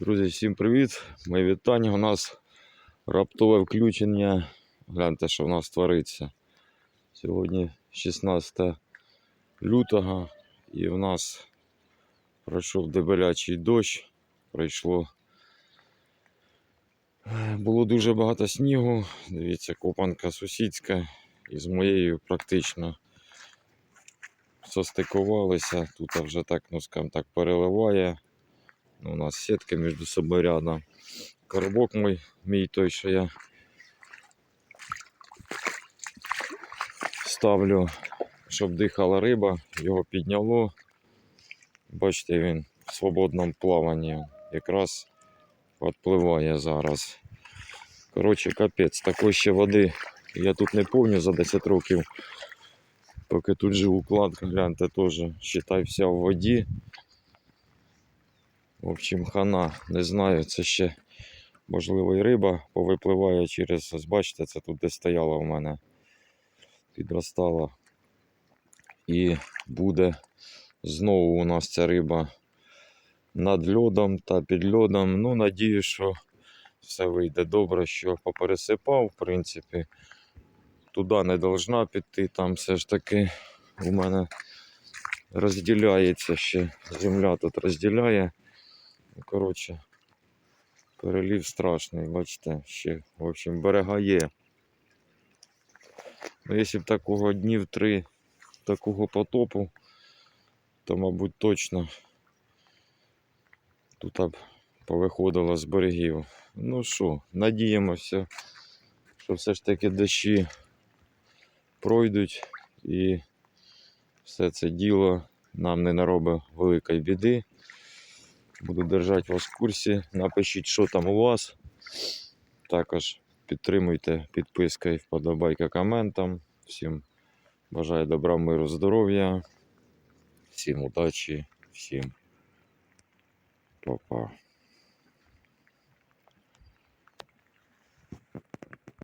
Друзі, всім привіт! Мої вітання. У нас раптове включення. Гляньте, що в нас твориться. Сьогодні 16 лютого і в нас пройшов дебелячий дощ. Пройшло. Е, Було дуже багато снігу. Дивіться, копанка сусідська і з моєю практично состикувалися. Тут вже так, ну скажімо так, переливає. У нас сітки між собою рядом. Коробок мой, мій той, що я ставлю, щоб дихала риба, його підняло. Бачите, він в свободному плаванні. Якраз відпливає зараз. Коротше, капець, такої ще води я тут не помню за 10 років. Поки тут живу кладка, гляньте, теж, считай, вся в воді. В общем, хана, не знаю, це ще можливо і риба повипливає через, ось бачите, це тут де стояла у мене, підростала. І буде знову у нас ця риба над льодом та під льодом. Ну, надію, що все вийде добре, що попересипав, в принципі. Туди не должна піти, там все ж таки у мене розділяється ще, земля тут розділяє. Коротше, перелів страшний, бачите, ще, в общем, берега є. Ну, якщо б такого днів три, такого потопу, то, мабуть, точно тут б повиходило з берегів. Ну що, надіємося, що все ж таки дощі пройдуть і все це діло нам не наробить великої біди. Буду держати вас в курсі. Напишіть, що там у вас. Також підтримуйте підпискою, вподобайка коментом. Всім бажаю добра, миру, здоров'я. Всім удачі, всім па-па.